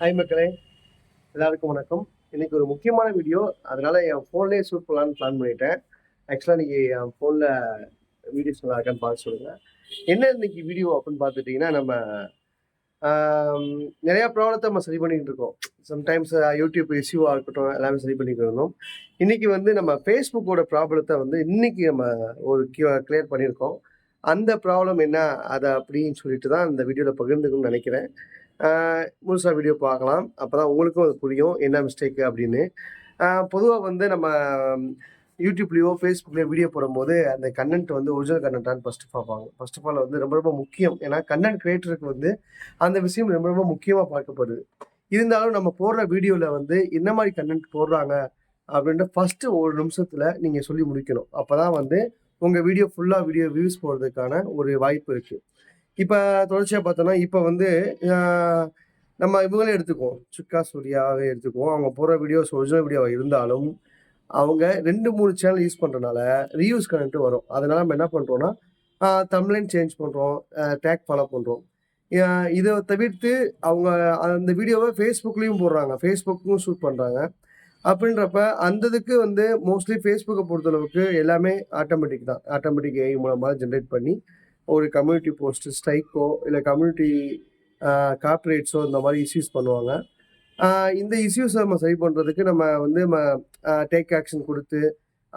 Hi மக்களே. எல்லாருக்கும் வணக்கம். இன்னைக்கு ஒரு முக்கியமான வீடியோ அதனால என் ஃபோன்லேயே ஷூட் பண்ணலான்னு பிளான் பண்ணிட்டேன். ஆக்சுவலாக இன்னைக்கு என் ஃபோனில் வீடியோஸ் நல்லா இருக்கான்னு பார்த்து சொல்லுங்கள் என்ன இன்னைக்கு வீடியோ அப்படின்னு பார்த்துட்டிங்கன்னா நம்ம நிறையா ப்ராப்ளத்தை நம்ம சரி பண்ணிக்கிட்டு இருக்கோம். சம்டைம்ஸ் யூடியூப் இஷ்யூவாக இருக்கட்டும் எல்லாமே சரி பண்ணிக்கிட்டு இருந்தோம். இன்னைக்கு வந்து நம்ம ஃபேஸ்புக்கோட ப்ராப்ளத்தை வந்து இன்னைக்கு நம்ம ஒரு கிளியர் பண்ணியிருக்கோம். அந்த ப்ராப்ளம் என்ன அதை அப்படின்னு சொல்லிட்டு தான் இந்த வீடியோவில் பகிர்ந்துக்கணும்னு நினைக்கிறேன். முழுசாக வீடியோ பார்க்கலாம். அப்போ தான் உங்களுக்கும் அது புரியும். என்ன மிஸ்டேக்கு அப்படின்னு. பொதுவாக வந்து நம்ம யூடியூப்லேயோ ஃபேஸ்புக்லேயோ வீடியோ போடும்போது அந்த கண்டென்ட் வந்து ஒரிஜினல் கண்டென்ட்டான்னு ஃபஸ்ட்டு பார்ப்பாங்க ஃபர்ஸ்ட் ஆஃப் ஆல் வந்து ரொம்ப ரொம்ப முக்கியம். ஏன்னா கண்டென்ட் கிரியேட்டருக்கு வந்து அந்த விஷயம் ரொம்ப ரொம்ப முக்கியமாக பார்க்கப்படுது. இருந்தாலும் நம்ம போடுற வீடியோவில் வந்து என்ன மாதிரி கண்டென்ட் போடுறாங்க அப்படின்ற ஃபஸ்ட்டு ஒரு நிமிஷத்தில் நீங்கள் சொல்லி முடிக்கணும். அப்போ தான் வந்து உங்கள் வீடியோ ஃபுல்லாக வீடியோ வியூஸ் போடுறதுக்கான ஒரு வாய்ப்பு இருக்குது இப்போ தொடர்ச்சியாக பார்த்தோன்னா இப்போ வந்து நம்ம இவங்களே எடுத்துக்குவோம். சுக்கா சூர்யாவே எடுத்துக்குவோம். அவங்க போடுற வீடியோஸ் ஒரிஜினல் வீடியோவாக இருந்தாலும் அவங்க ரெண்டு மூணு சேனல் யூஸ் பண்ணுறனால ரீயூஸ் கனெக்ட் வரும். அதனால நம்ம என்ன பண்ணுறோன்னா தமிழ்லைன் சேஞ்ச் பண்ணுறோம் டேக் ஃபாலோ பண்ணுறோம் இதை தவிர்த்து அவங்க அந்த வீடியோவை ஃபேஸ்புக்லேயும் போடுறாங்க. ஃபேஸ்புக்கும் ஷூட் பண்ணுறாங்க அப்படின்றப்ப அந்த இதுக்கு வந்து மோஸ்ட்லி ஃபேஸ்புக்கை பொறுத்தளவுக்கு எல்லாமே ஆட்டோமேட்டிக் தான். ஆட்டோமேட்டிக் ஏஐ மூலமாக ஜென்ரேட் பண்ணி ஒரு கம்யூனிட்டி போஸ்ட் ஸ்ட்ரைக்கோ இல்லை கம்யூனிட்டி கார்ப்பரேட்ஸோ இந்த மாதிரி இஷ்யூஸ் பண்ணுவாங்க. இந்த இஷ்யூஸை நம்ம சரி பண்ணுறதுக்கு நம்ம வந்து நம்ம டேக் ஆக்ஷன் கொடுத்து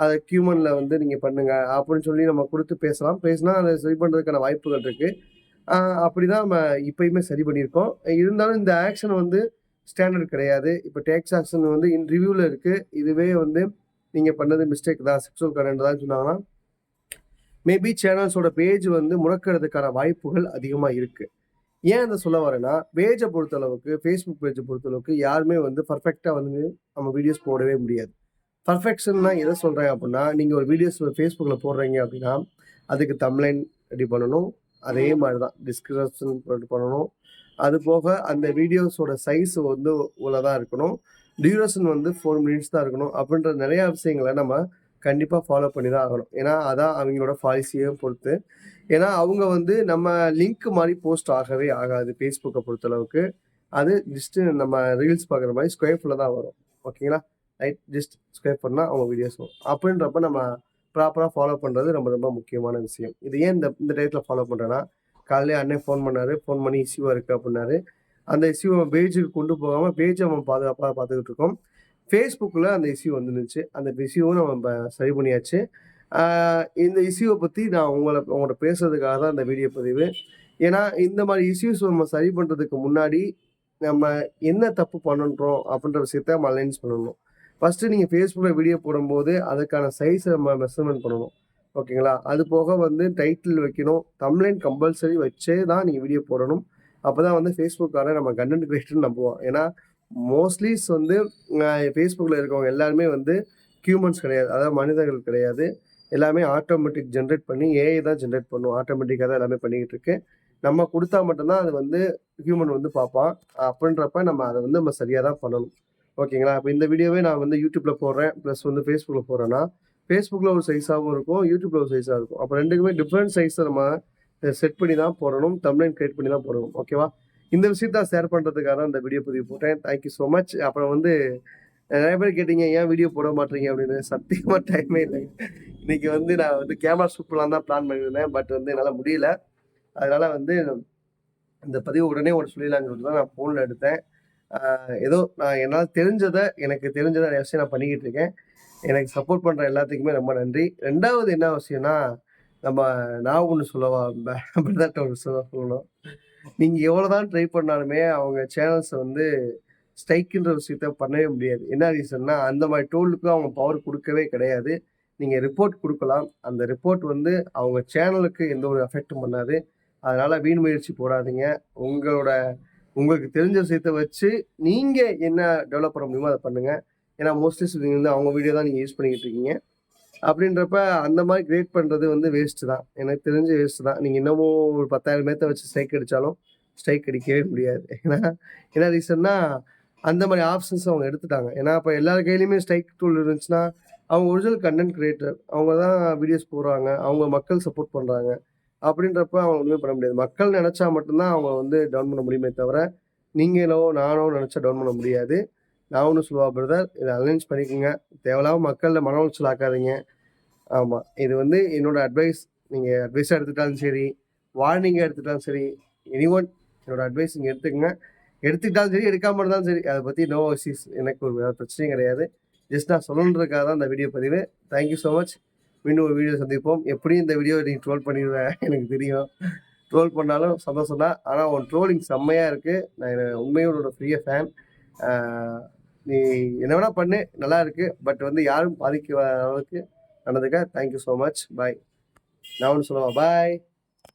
அதை கியூமனில் வந்து நீங்கள் பண்ணுங்க அப்படின்னு சொல்லி நம்ம கொடுத்து பேசலாம். பேசினா அதை சரி பண்ணுறதுக்கான வாய்ப்புகள் இருக்குது அப்படி தான் நம்ம இப்பயுமே சரி பண்ணியிருக்கோம். இருந்தாலும் இந்த ஆக்ஷன் வந்து ஸ்டாண்டர்ட் கிடையாது. இப்போ டேக்ஸ் ஆக்ஷன் வந்து இன் ரிவ்யூவில் இருக்குது இதுவே வந்து நீங்கள் பண்ணது மிஸ்டேக் தான். செக்ஷுவல் கரண்ட் தான் சொன்னாங்கன்னா மேபி சேனல்ஸோட பேஜ் வந்து முடக்கிறதுக்கான வாய்ப்புகள் அதிகமாக இருக்குது ஏன் அதை சொல்ல வரேன்னா பேஜை பொறுத்தளவுக்கு ஃபேஸ்புக் பேஜை பொறுத்தளவுக்கு யாருமே வந்து பர்ஃபெக்டாக வந்து நம்ம வீடியோஸ் போடவே முடியாது. பர்ஃபெக்ஷன்னா எதை சொல்கிறேன் அப்படின்னா நீங்கள் ஒரு வீடியோஸ் ஃபேஸ்புக்கில் போடுறீங்க அப்படின்னா அதுக்கு தம்லைன் ரெடி பண்ணணும். அதே மாதிரி தான் டிஸ்கிரிப்ஷன் பண்ணணும். அது போக அந்த வீடியோஸோட சைஸ் வந்து தான் இருக்கணும். டியூரேஷன் வந்து ஃபோர் மினிட்ஸ் தான் இருக்கணும். அப்படின்ற நிறையா விஷயங்களை நம்ம கண்டிப்பாக ஃபாலோ பண்ணி தான் ஆகணும். ஏன்னா அதான் அவங்களோட பாலிசியை பொறுத்து. ஏன்னா அவங்க வந்து நம்ம லிங்க் மாதிரி போஸ்ட் ஆகவே ஆகாது ஃபேஸ்புக்கை பொறுத்தளவுக்கு. அது ஜஸ்ட்டு நம்ம ரீல்ஸ் பார்க்குற மாதிரி ஸ்கொயர் ஃபுல்லாக தான் வரும். ஓகேங்களா ரைட் ஜஸ்ட் ஸ்கொயர் பண்ணால் அவங்க வீடியோஸ் வரும். அப்படின்றப்ப நம்ம ப்ராப்பராக ஃபாலோ பண்ணுறது ரொம்ப ரொம்ப முக்கியமான விஷயம். இது ஏன் இந்த இந்த டயத்தில் ஃபாலோ பண்ணுறேன்னா காலையிலே அண்ணன் ஃபோன் பண்ணார். ஃபோன் பண்ணி இஷ்யூவாக இருக்குது அப்படின்னாரு. அந்த இஷ்யூவை பேஜுக்கு கொண்டு போகாமல் பேஜை அவன் பாதுகாப்பாக பார்த்துக்கிட்டு இருக்கோம். ஃபேஸ்புக்கில் அந்த இஷ்யூ வந்துருந்துச்சு. அந்த இஷ்யூவும் நம்ம சரி பண்ணியாச்சு. இந்த இஷ்யூவை பற்றி நான் உங்களை உங்கள்கிட்ட பேசுறதுக்காக தான் இந்த வீடியோ பதிவு. ஏன்னா இந்த மாதிரி இஷ்யூஸ் நம்ம சரி பண்ணுறதுக்கு முன்னாடி நம்ம என்ன தப்பு பண்ணுறோம் அப்படின்ற விஷயத்த நம்ம அலைன்ஸ் பண்ணணும். ஃபஸ்ட்டு நீங்கள் ஃபேஸ்புக்கில் வீடியோ போடும்போது அதுக்கான சைஸை நம்ம மெஷர்மெண்ட் பண்ணணும். ஓகேங்களா? அது போக வந்து டைட்டில் வைக்கணும். தம்ப்லைன் கம்பல்சரி வச்சே தான் நீங்கள் வீடியோ போடணும். அப்போ தான் வந்து ஃபேஸ்புக்கான நம்ம கண்டென்ட் கிரியேட்டர்னு நம்புவோம் ஏன்னா மோஸ்ட்லிஸ் வந்து ஃபேஸ்புக்கில் இருக்கவங்க எல்லாருமே வந்து ஹியூமன்ஸ் கிடையாது. அதாவது மனிதர்கள் கிடையாது. எல்லாமே ஆட்டோமேட்டிக் ஜென்ரேட் பண்ணி ஏஐ தான் ஜென்ரேட் பண்ணும். ஆட்டோமேட்டிக்காக தான் எல்லாமே பண்ணிக்கிட்டு இருக்கு. நம்ம கொடுத்தா மட்டும்தான் அது வந்து ஹியூமன் வந்து பார்ப்பான். அப்படின்றப்ப நம்ம அதை வந்து நம்ம சரியாக தான் பண்ணணும். ஓகேங்களா? இப்போ இந்த வீடியோவே நான் வந்து யூடியூப்பில் போடுறேன். ப்ளஸ் வந்து ஃபேஸ்புக்கில் போடுறேன்னா ஃபேஸ்புக்கில் ஒரு சைஸாகவும் இருக்கும் யூடியூப்பில் ஒரு சைஸாக இருக்கும். அப்போ ரெண்டுக்குமே டிஃப்ரெண்ட் சைஸை நம்ம செட் பண்ணி தான் போடணும். தமிழ் கிரியேட் பண்ணி தான் போடணும். ஓகேவா இந்த விஷயத்த ஷேர் பண்ணுறதுக்காக தான் இந்த வீடியோ பதிவு போட்டேன். தேங்க்யூ ஸோ மச் அப்புறம் வந்து நிறைய பேர் கேட்டீங்க ஏன் வீடியோ போட மாட்டீங்க? அப்படின்னு. சத்தியமாக டைமே இல்லை. இன்னைக்கு வந்து நான் வந்து கேமரா சூப்பர்லாம் தான் பிளான் பண்ணியிருந்தேன். பட் வந்து என்னால் முடியல. அதனால வந்து இந்த பதிவு உடனே ஒரு சொல்லிடலாங்கிறது தான் நான் ஃபோனில் எடுத்தேன். ஏதோ நான் என்னால் தெரிஞ்சதை எனக்கு தெரிஞ்சதை நிறைய விஷயம் நான் பண்ணிக்கிட்டு இருக்கேன். எனக்கு சப்போர்ட் பண்ணுற எல்லாத்துக்குமே ரொம்ப நன்றி. ரெண்டாவது என்ன விஷயம்னா நம்ம நான் ஒன்று சொல்லவா? பிரதர்கிட்ட ஒன்று சொல்ல சொல்லணும். நீங்கள் எவ்வளோ தான் ட்ரை பண்ணாலுமே அவங்க சேனல்ஸை வந்து ஸ்ட்ரைக்குன்ற விஷயத்த பண்ணவே முடியாது. என்ன ரீசன்னா அந்த மாதிரி டூலுக்கு அவங்க பவர் கொடுக்கவே கிடையாது. நீங்கள் ரிப்போர்ட் கொடுக்கலாம். அந்த ரிப்போர்ட் வந்து அவங்க சேனலுக்கு எந்த ஒரு எஃபெக்டும் பண்ணாது. அதனால் வீண் முயற்சி போடாதீங்க. உங்களோட உங்களுக்கு தெரிஞ்ச விஷயத்த வச்சு நீங்கள் என்ன டெவலப் பண்ண முடியுமோ அதை பண்ணுங்கள் ஏன்னா மோஸ்ட்லி நீங்கள் வந்து அவங்க வீடியோ தான் நீங்கள் யூஸ் பண்ணிக்கிட்டு இருக்கீங்க. அப்படின்றப்ப அந்த மாதிரி கிரியேட் பண்ணுறது வந்து வேஸ்ட்டு தான். எனக்கு தெரிஞ்ச வேஸ்ட்டு தான். நீங்கள் இன்னமும் ஒரு பத்தாயிரம் மேத்த வச்சு ஸ்ட்ரைக் அடித்தாலும் ஸ்ட்ரைக் அடிக்கவே முடியாது. ஏன்னா என்ன ரீசன்னா அந்த மாதிரி ஆப்ஷன்ஸ் அவங்க எடுத்துட்டாங்க. ஏன்னா இப்போ எல்லார் கையிலையுமே ஸ்ட்ரைக் டூல் இருந்துச்சுன்னா அவங்க ஒரிஜினல் கண்டென்ட் கிரியேட்டர் அவங்க தான் வீடியோஸ் போடுறாங்க. அவங்க மக்கள் சப்போர்ட் பண்ணுறாங்க அப்படின்றப்ப அவங்க ஒன்றுமே பண்ண முடியாது. மக்கள் நினச்சா மட்டும்தான் அவங்க வந்து டவுன் பண்ண முடியுமே தவிர நீங்களோ நானோ நினச்சா டவுன் பண்ண முடியாது. நான் ஒன்று சொல்லுவா பிரதர் இதை அலைன்ஸ் பண்ணிக்கோங்க. தேவையில்லாமல் மக்களில் மன உளைச்சல் ஆக்காதீங்க. ஆமாம் இது வந்து என்னோட அட்வைஸ் நீங்கள் அட்வைஸாக எடுத்துக்கிட்டாலும் சரி வார்னிங்காக எடுத்துக்கிட்டாலும் சரி எனி ஒன் என்னோட அட்வைஸ் நீங்கள் எடுத்துக்கங்க. எடுத்துக்கிட்டாலும் சரி எடுக்காமல் இருந்தாலும் சரி அதை பற்றி நோ இஷ்யூஸ் எனக்கு ஒரு பிரச்சனையும் கிடையாது. ஜஸ்ட் நான் சொல்லணுன்றதுக்காக தான் இந்த வீடியோ பதிவு. தேங்க்யூ ஸோ மச் மீண்டும் ஒரு வீடியோ சந்திப்போம். எப்படியும் இந்த வீடியோ நீ ட்ரோல் பண்ணிடுவேன் எனக்கு தெரியும். ட்ரோல் பண்ணாலும் சந்தோஷம் தான் ஆனால் உன் ட்ரோலிங் செம்மையாக இருக்குது நான் உண்மையோட ஃப்ரீயாக ஃபேன் நீ என்ன வேணால் பண்ணு நல்லா இருக்குது பட் வந்து யாரும் பாதிக்க அளவுக்கு நடந்துக்க. தேங்க்யூ ஸோ மச் பாய் நான் ஒன்று சொல்லுவா? பாய்